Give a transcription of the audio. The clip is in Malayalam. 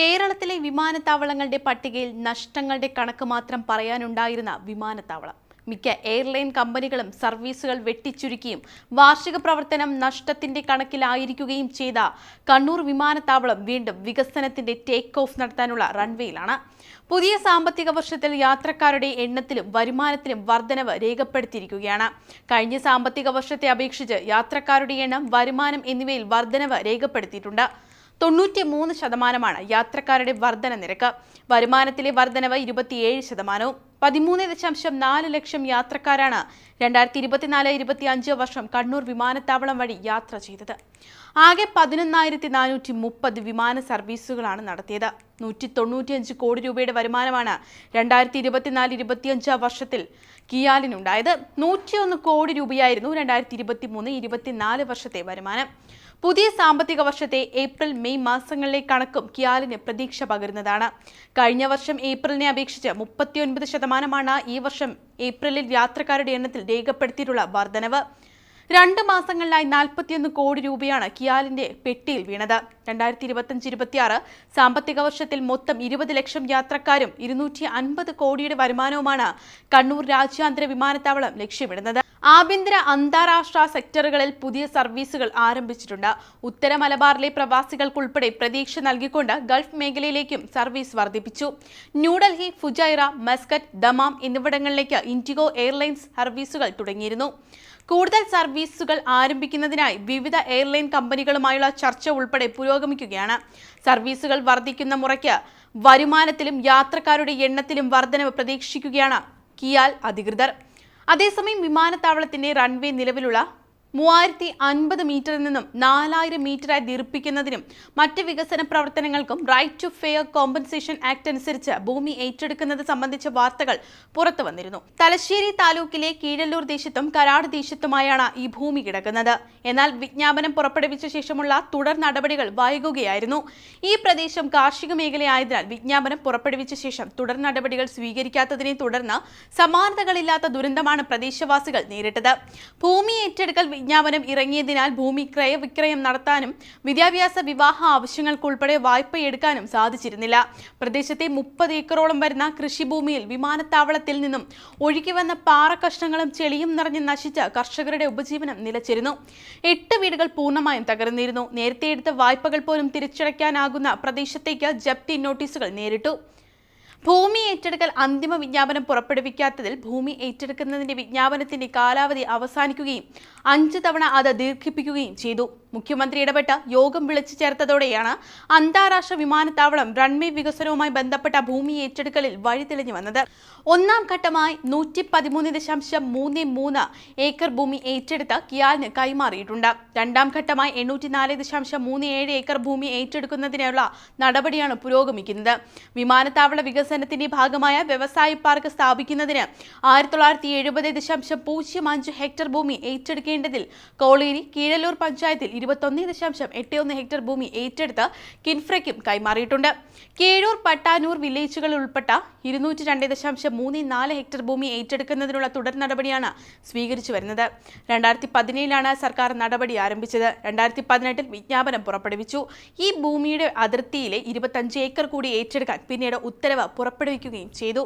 കേരളത്തിലെ വിമാനത്താവളങ്ങളുടെ പട്ടികയിൽ നഷ്ടങ്ങളുടെ കണക്ക് മാത്രം പറയാനുണ്ടായിരുന്ന വിമാനത്താവളം. മിക്ക എയർലൈൻ കമ്പനികളും സർവീസുകൾ വെട്ടിച്ചുരുക്കിയും വാർഷിക പ്രവർത്തനം നഷ്ടത്തിന്റെ കണക്കിലായിരിക്കുകയും ചെയ്ത കണ്ണൂർ വിമാനത്താവളം വീണ്ടും വികസനത്തിന്റെ ടേക്ക് ഓഫ് നടത്താനുള്ള റൺവേയിലാണ് പുതിയ സാമ്പത്തിക വർഷത്തിൽ യാത്രക്കാരുടെ എണ്ണത്തിലും വരുമാനത്തിലും വർധനവ് രേഖപ്പെടുത്തിയിരിക്കുകയാണ്. കഴിഞ്ഞ സാമ്പത്തിക വർഷത്തെ അപേക്ഷിച്ച് യാത്രക്കാരുടെ എണ്ണം വരുമാനം എന്നിവയിൽ വർധനവ് രേഖപ്പെടുത്തിയിട്ടുണ്ട്. തൊണ്ണൂറ്റി മൂന്ന് ശതമാനമാണ് യാത്രക്കാരുടെ വർധന നിരക്ക്. വരുമാനത്തിലെ വർധനവ് ഇരുപത്തിയേഴ് ശതമാനവും. പതിമൂന്ന് ദശാംശം നാല് ലക്ഷം യാത്രക്കാരാണ് രണ്ടായിരത്തി ഇരുപത്തിനാല് ഇരുപത്തി അഞ്ച് വർഷം കണ്ണൂർ വിമാനത്താവളം വഴി യാത്ര ചെയ്തത്. ആകെ പതിനൊന്നായിരത്തി നാനൂറ്റി മുപ്പത് വിമാന സർവീസുകളാണ് നടത്തിയത്. നൂറ്റി തൊണ്ണൂറ്റിയഞ്ച് കോടി രൂപയുടെ വരുമാനമാണ് രണ്ടായിരത്തി ഇരുപത്തിനാല് ഇരുപത്തിയഞ്ച് വർഷത്തിൽ കിയാലിനുണ്ടായത്. നൂറ്റിയൊന്ന് കോടി രൂപയായിരുന്നു രണ്ടായിരത്തി ഇരുപത്തി മൂന്ന് ഇരുപത്തിനാല് വർഷത്തെ വരുമാനം. പുതിയ സാമ്പത്തിക വർഷത്തെ ഏപ്രിൽ മെയ് മാസങ്ങളിലെ കണക്കും കിയാലിന് പ്രതീക്ഷ പകരുന്നതാണ്. കഴിഞ്ഞ വർഷം ഏപ്രിലിനെ അപേക്ഷിച്ച് മുപ്പത്തിയൊൻപത് ശതമാനമാണ് ഈ വർഷം ഏപ്രിലിൽ യാത്രക്കാരുടെ എണ്ണത്തിൽ രേഖപ്പെടുത്തിയിട്ടുള്ള വർധനവ്. രണ്ട് മാസങ്ങളിലായി നാൽപ്പത്തിയൊന്ന് കോടി രൂപയാണ് കിയാലിന്റെ പെട്ടിയിൽ വീണത്. രണ്ടായിരത്തി ഇരുപത്തഞ്ച് ഇരുപത്തിയാറ് സാമ്പത്തിക വർഷത്തിൽ മൊത്തം ഇരുപത് ലക്ഷം യാത്രക്കാരും ഇരുന്നൂറ്റി അൻപത് കോടിയുടെ വരുമാനവുമാണ് കണ്ണൂർ രാജ്യാന്തര വിമാനത്താവളം ലക്ഷ്യമിടുന്നത്. ആഭ്യന്തര അന്താരാഷ്ട്ര സെക്ടറുകളിൽ പുതിയ സർവീസുകൾ ആരംഭിച്ചിട്ടുണ്ട്. ഉത്തര മലബാറിലെ പ്രവാസികൾക്കുൾപ്പെടെ പ്രതീക്ഷ നൽകിക്കൊണ്ട് ഗൾഫ് മേഖലയിലേക്കും സർവീസ് വർദ്ധിപ്പിച്ചു. ന്യൂഡൽഹി ഫുജൈറ മസ്കറ്റ് ദമാം എന്നിവിടങ്ങളിലേക്ക് ഇൻഡിഗോ എയർലൈൻസ് സർവീസുകൾ തുടങ്ങിയിരുന്നു. കൂടുതൽ സർവീസുകൾ ആരംഭിക്കുന്നതിനായി വിവിധ എയർലൈൻ കമ്പനികളുമായുള്ള ചർച്ച ഉൾപ്പെടെ പുരോഗമിക്കുകയാണ്. സർവീസുകൾ വർദ്ധിക്കുന്ന മുറയ്ക്ക് വരുമാനത്തിലും യാത്രക്കാരുടെ എണ്ണത്തിലും വർധനവ് പ്രതീക്ഷിക്കുകയാണ് കിയാൽ അധികൃതർ. അതേസമയം വിമാനത്താവളത്തിന്റെ റൺവേ നിലവിലുള്ള മൂവായിരത്തി അൻപത് മീറ്ററിൽ നിന്നും നാലായിരം മീറ്ററായി ദീർപ്പിക്കുന്നതിനും മറ്റ് വികസന പ്രവർത്തനങ്ങൾക്കും right to fair compensation act അനുസരിച്ച് ഭൂമി ഏറ്റെടുക്കുന്നത് സംബന്ധിച്ച വാർത്തകൾ പുറത്തു വന്നിരുന്നു. തലശ്ശേരി താലൂക്കിലെ കീഴല്ലൂർ ദേശത്തും കരാട് ദേശത്തുമായാണ് ഈ ഭൂമി കിടക്കുന്നത്. എന്നാൽ വിജ്ഞാപനം പുറപ്പെടുവിച്ച ശേഷമുള്ള തുടർ നടപടികൾ വൈകുകയായിരുന്നു. ഈ പ്രദേശം കാർഷിക മേഖലയായതിനാൽ വിജ്ഞാപനം പുറപ്പെടുവിച്ച ശേഷം തുടർ നടപടികൾ സ്വീകരിക്കാത്തതിനെ തുടർന്ന് സമാനതകളില്ലാത്ത ദുരന്തമാണ് പ്രദേശവാസികൾ നേരിട്ടത്. ഭൂമി ഏറ്റെടുക്കൽ വിജ്ഞാപനം ഇറങ്ങിയതിനാൽ ഭൂമി ക്രയവിക്രയം നടത്താനും വിദ്യാഭ്യാസ വിവാഹ ആവശ്യങ്ങൾക്കുൾപ്പെടെ വായ്പയെടുക്കാനും സാധിച്ചിരുന്നില്ല. പ്രദേശത്തെ മുപ്പത് ഏക്കറോളം വരുന്ന കൃഷിഭൂമിയിൽ വിമാനത്താവളത്തിൽ നിന്നും ഒഴുകിവന്ന പാറക്കഷ്ണങ്ങളും ചെളിയും നിറഞ്ഞ് നശിച്ച കർഷകരുടെ ഉപജീവനം നിലച്ചിരുന്നു. എട്ട് വീടുകൾ പൂർണമായും തകർന്നിരുന്നു. നേരത്തെ എടുത്ത വായ്പകൾ പോലും തിരിച്ചടയ്ക്കാനാകുന്ന പ്രദേശത്തേക്ക് ജപ്തി നോട്ടീസുകൾ നേരിട്ടു. ഭൂമി ഏറ്റെടുക്കൽ അന്തിമ വിജ്ഞാപനം പുറപ്പെടുവിക്കാത്തതിൽ ഭൂമി ഏറ്റെടുക്കുന്നതിന്റെ വിജ്ഞാപനത്തിന്റെ കാലാവധി അവസാനിക്കുകയും അഞ്ച് തവണ അത് ദീർഘിപ്പിക്കുകയും ചെയ്തു. മുഖ്യമന്ത്രി ഇടപെട്ട് യോഗം വിളിച്ചു ചേർത്തതോടെയാണ് അന്താരാഷ്ട്ര വിമാനത്താവളം റൺവേ വികസനവുമായി ബന്ധപ്പെട്ട ഭൂമി ഏറ്റെടുക്കലിൽ വഴിതെളിഞ്ഞു വന്നത്. ഒന്നാം ഘട്ടമായി നൂറ്റി പതിമൂന്ന് ദശാംശം മൂന്ന് മൂന്ന് ഏക്കർ ഭൂമി ഏറ്റെടുത്ത് കിയാലിന് കൈമാറിയിട്ടുണ്ട്. രണ്ടാം ഘട്ടമായി എണ്ണൂറ്റി നാല് ദശാംശം മൂന്ന് ഏഴ് ഏക്കർ ഭൂമി ഏറ്റെടുക്കുന്നതിനുള്ള നടപടിയാണ് പുരോഗമിക്കുന്നത്. വിമാനത്താവള വികസനത്തിന്റെ ഭാഗമായ വ്യവസായ പാർക്ക് സ്ഥാപിക്കുന്നതിന് ആയിരത്തി തൊള്ളായിരത്തി എഴുപത് ദശാംശം പൂജ്യം അഞ്ച് ഹെക്ടർ ഭൂമി ഏറ്റെടുക്കേണ്ടതിൽ കോളേരി കീഴല്ലൂർ പഞ്ചായത്തിൽ ഇരുപത്തൊന്ന് ദശാംശം എട്ട് ഒന്ന് ഹെക്ടർ ഭൂമി ഏറ്റെടുത്ത് കിൻഫ്രയ്ക്കും കൈമാറിയിട്ടുണ്ട്. കേഴൂർ പട്ടാനൂർ വില്ലേജുകൾ ഉൾപ്പെട്ട ഇരുന്നൂറ്റി രണ്ട് ദശാംശം മൂന്ന് നാല് ഹെക്ടർ ഭൂമി ഏറ്റെടുക്കുന്നതിനുള്ള തുടർ നടപടിയാണ് സ്വീകരിച്ചു വരുന്നത്. രണ്ടായിരത്തി പതിനേഴിലാണ് സർക്കാർ നടപടി ആരംഭിച്ചത്. രണ്ടായിരത്തി പതിനെട്ടിൽ വിജ്ഞാപനം പുറപ്പെടുവിച്ചു. ഈ ഭൂമിയുടെ അതിർത്തിയിലെ ഇരുപത്തഞ്ച് ഏക്കർ കൂടി ഏറ്റെടുക്കാൻ പിന്നീട് ഉത്തരവ് പുറപ്പെടുവിക്കുകയും ചെയ്തു.